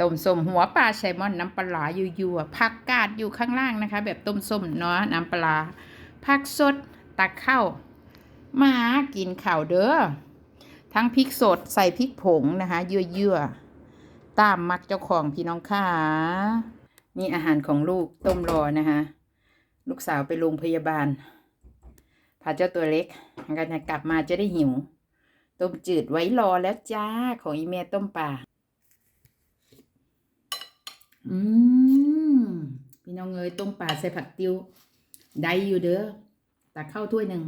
ต้มส้มหัวปลาไซลมอนน้ำปลาอยู่ๆผักกาดอยู่ข้างล่างนะคะ แบบต้มส้มเนาะน้ำปลาผักสดตักเข้ามากินข่าวเด้อทั้งพริกสดใส่พริกผงนะคะเยื่อๆตามมักเจ้าของพี่น้องค่ะนี่อาหารของลูกต้มรอนะคะลูกสาวไปโรงพยาบาลพาเจ้าตัวเล็กกันกลับมาจะได้หิว ต้มจืดไว้รอแล้วจ้าของอีเมต้มป่า อืมพี่น้องเอ้ยต้มป่าใส่ผักติวได้อยู่เด้อตักข้าวถ้วยหนึ่ง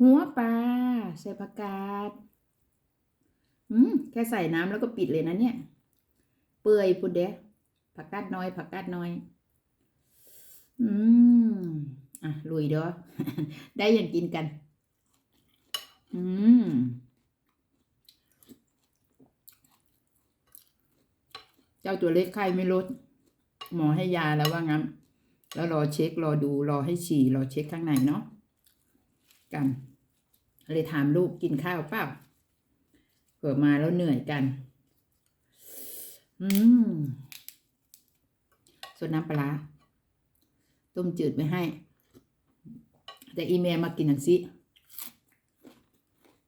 หัวปลาใส่ผักกาด อืมแค่ใส่น้ำแล้วก็ปิดเลยนะเนี่ย เปื่อยพุดเด้ผักกาดน้อย ผักกาดน้อย อืมอะลุยเด้อได้อยังกินกัน อืม เจ้าตัวเล็กไข้ไม่ลด หมอให้ยาแล้วว่างั้น แล้วรอเช็ครอดูรอให้ฉี่รอเช็คข้างในเนาะกัน เลยถามลูกกินข้าวเปล่าเผื่อมาแล้วเหนื่อยกัน อืมส่วนน้ำปลาต้มจืดไว้ให้ แต่อีเมลมากินหนังสิ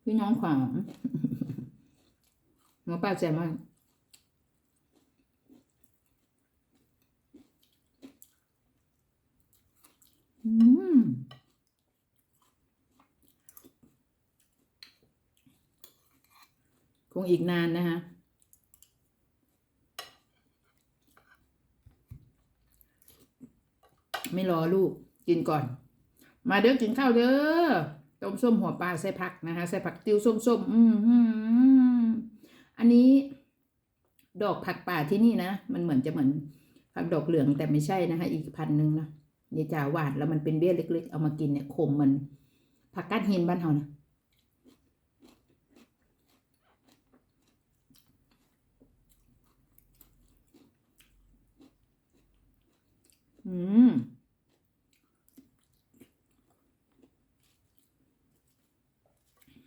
พี่น้องขวางหัวปลาแซลมอน อืม ค งอีกนานนะคะไม่รอลูกกินก่อน มาเด้อกินข้าวเด้อต้มส้มหัวปลาใส่ผักนะคะใส่ผักติวส้มๆอืมอืมอันนี้ ดอกผักป่าที่นี่นะมันเหมือนจะเหมือนผักดอกเหลืองแต่ไม่ใช่นะคะ อีกพันหนึ่งนะยายจ๋าหวานแล้วมันเป็นเบี้ยเล็ก ๆ เอามากินเนี่ยขมเหมันผักกาดเฮนบ้านเฮานะ อืม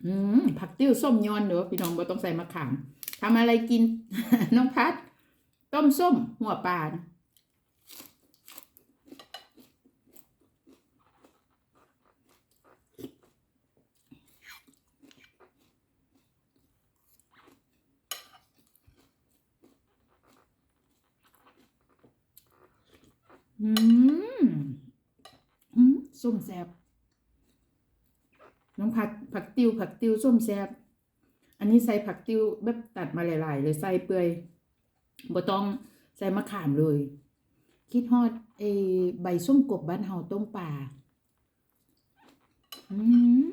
อืม ผักติ้วส้มยอนเด้อพี่น้องบ่ต้องใส่มะขามทำอะไรกิน น้องพัด ต้มส้ม หัวปลานะ อืมอืมส้มแซบน้องผัดผักติวผักติวส้มแซบอันนี้ใส่ผักติวแบบตัดมาหลาย ๆ เลยใส่เปื่อยบ่ต้องใส่มะขามเลย คิดฮอดไอใบส้มกบบ้านเฮาต้มป่าอืม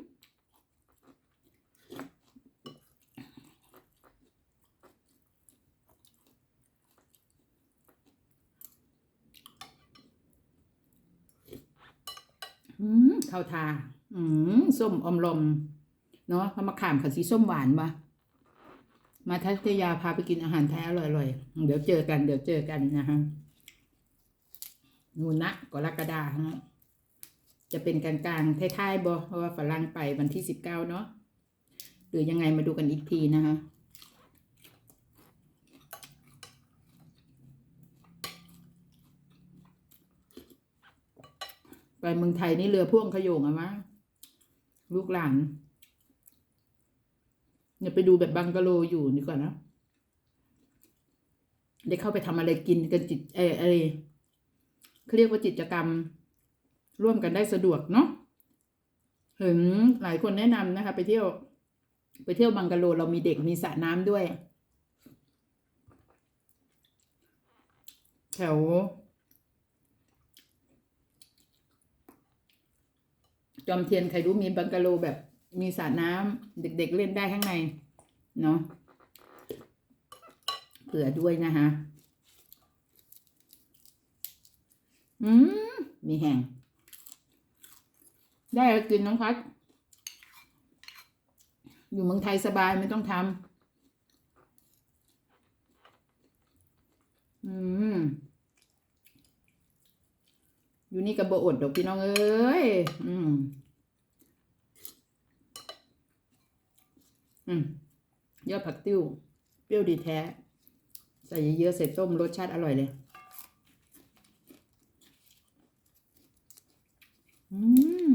อืมข้าวทา อืมส้มอมลม เนาะแล้วมะขามขันสีส้มหวานมามาทัศยาพาไปกินอาหารแท้อร่อยๆ เดี๋ยวเจอกัน เดี๋ยวเจอกันนะฮะนูนนะกรกฎาฮะจะเป็นกลางๆท้ายๆบอเพราะว่าฝรั่งไปวันที่สิบเก้าเนาะหรือยังไงมาดูกันอีกทีนะคะ ไปเมืองไทยนี่เรือพ่วงขยงอะมะลูกหลานเนี่ยไปดูแบบบังกะโลอยู่ดีกว่านะได้เข้าไปทำอะไรกินกันจิตเออเออเขาเรียกว่ากิจกรรม ร่วมกันได้สะดวกเนาะเห็นหลายคนแนะนำนะคะ ไปเที่ยว ไปเที่ยวบังกะโลเรามีเด็กมีสระน้ำด้วยแถว จอมเทียนใครรู้มีบังกะโลแบบมีสระน้ำเด็กๆเล่นได้ข้างใน เนาะเผื่อด้วยนะคะอืมมีแห้งได้กินน้องพัดอยู่เมืองไทยสบายไม่ต้องทำอืม อยู่นี่กับบอดดอกพี่น้องเอ้ย อืม อืมยอดผักติ้ว เปรี้ยวดีแท้ ใส่เยอะๆใส่ต้มรสชาติอร่อยเลย อืม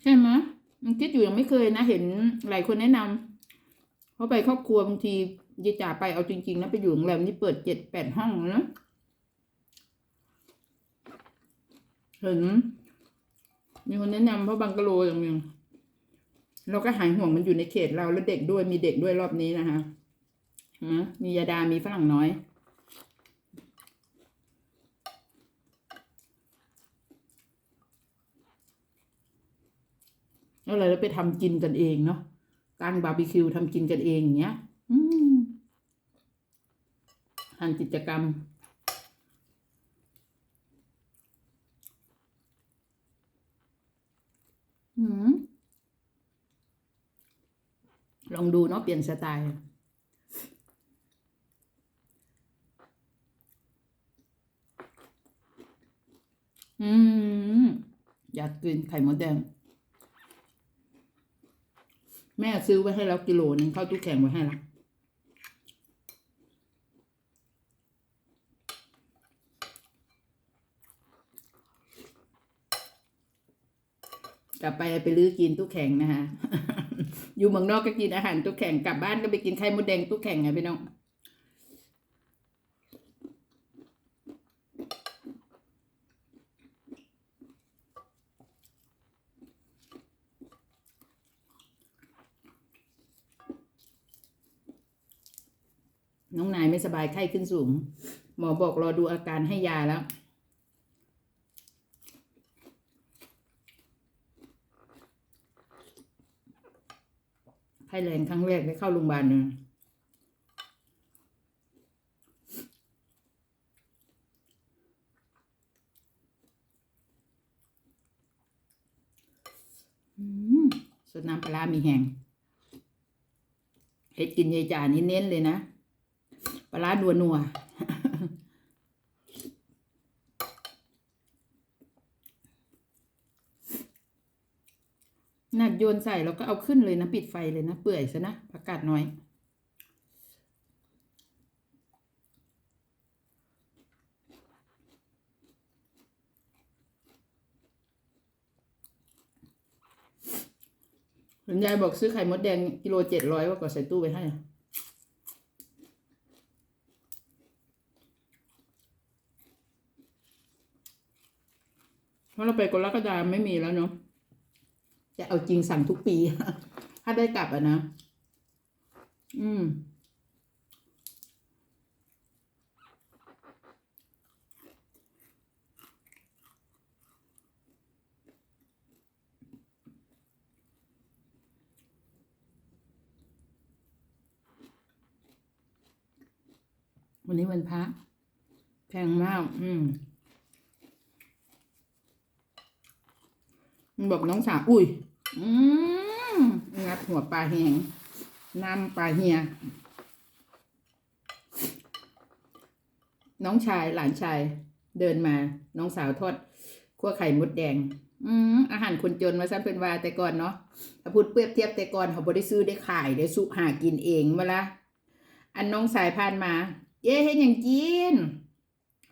ใช่ไหมมันคิดอยู่ยังไม่เคยนะ เห็นหลายคนแนะนำเพราะไปครอบครัวบางที ยายจ๋าไปเอาจริง ๆ นะไปอยู่โรงแรมนี่เปิดเจ็ดแปดห้องนะเห็นมีคนแนะนำเพราะบังกะโลอย่างนึงเราก็หายห่วงมันอยู่ในเขตเราแล้วเด็กด้วยมีเด็กด้วยรอบนี้นะคะมียาดามีฝรั่งน้อยแล้วเราไปทำกินกันเองเนาะตั้งบาร์บีคิวทำกินกันเองอย่างเงี้ย ทานกิจกรรม ลองดูเนาะเปลี่ยนสไตล์ อืม อยากกินไข่มดแดง แม่ซื้อไว้ให้แล้วกิโลนึงเข้าตู้แข็งไว้ให้ละ กลับไปไปลื้อกินตู้แข็งนะคะอยู่เมืองนอกก็กินอาหารตู้แข็งกลับบ้านก็ไปกินไข่มดแดงตู้แข็งไงพี่น้องน้องนายไม่สบายไข้ขึ้นสูง หมอบอกรอดูอาการให้ยาแล้ว ไข้แรงครั้งแรกได้เข้าโรงพยาบาลเลยอืมสดน้ำปลามีแห้งเฮ็ดกินยายจ่านี่เน้นเลยนะ ปลาร้านัวนัว นัดโยนใส่แล้วก็เอาขึ้นเลยนะ ปิดไฟเลยนะ เปื่อยซะนะผักกาดน้อย คุณยายบอกซื้อไข่มดแดงกิโลเจ็ดร้อยว่าก็ใส่ตู้ไปให้เพราะเราไปกรกฎาไม่มีแล้วเนาะ จะเอาจริงสั่งทุกปี ถ้าได้กลับอะนะ อืม วันนี้วันพระแพงมาก อืม มัน บอกน้องสาวอุ้ย อืมงัดหัวปลาแหงน้ำปลาเฮีย น้องชายหลานชาย เดินมา น้องสาวทอดขั้วไข่มดแดง อืมอาหารคนจนมาซ้ำเป็นวาแต่ก่อนเนาะถ้าพูดเปรียบเทียบแต่ก่อนเขาบ่ได้ซื้อได้ขายได้สุหากินเองมาละอันน้องสายพานมา เย้เห็นอย่างกิน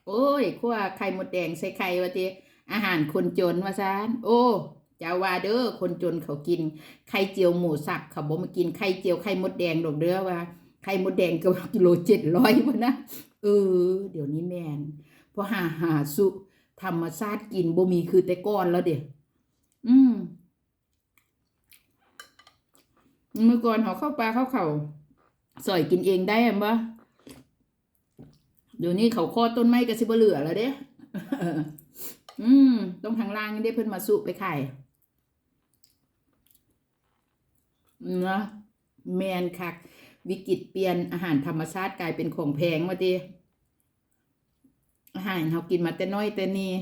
โอ้ยขั้วไข่มดแดงใส่ไข่ว่าติอาหารคนจนว่าซานโอ้ จะว่าเด้อคนจนเขากินไข่เจียวหมูสับเขาบอกมากินไข่เจียวไข่มดแดงดอกเด้อว่าไข่มดแดงก็กิโลเจ็ดร้อยพุ่นะเออ เดี๋ยวนี้แมนเพราะหาหาสุธรรมชาติกินบ่มีคือแต่ก้อนแล้วเดี๋ยอืมเมื่อก่อนเขาเข้าปลาเข้าเขาสอยกินเองได้ไหมบ่เดี๋ยวนี้เขาคอต้นไม้ก็สิบเหลือแล้วเด้อืมต้องทางล่างนี่ได้เพิ่นมาสุไปไข่าย นะแมนคัก วิกฤตเปลี่ยนอาหารธรรมชาติกลายเป็นของแพงมาดิอาหารเขากินมาแต่น้อยแต่นี่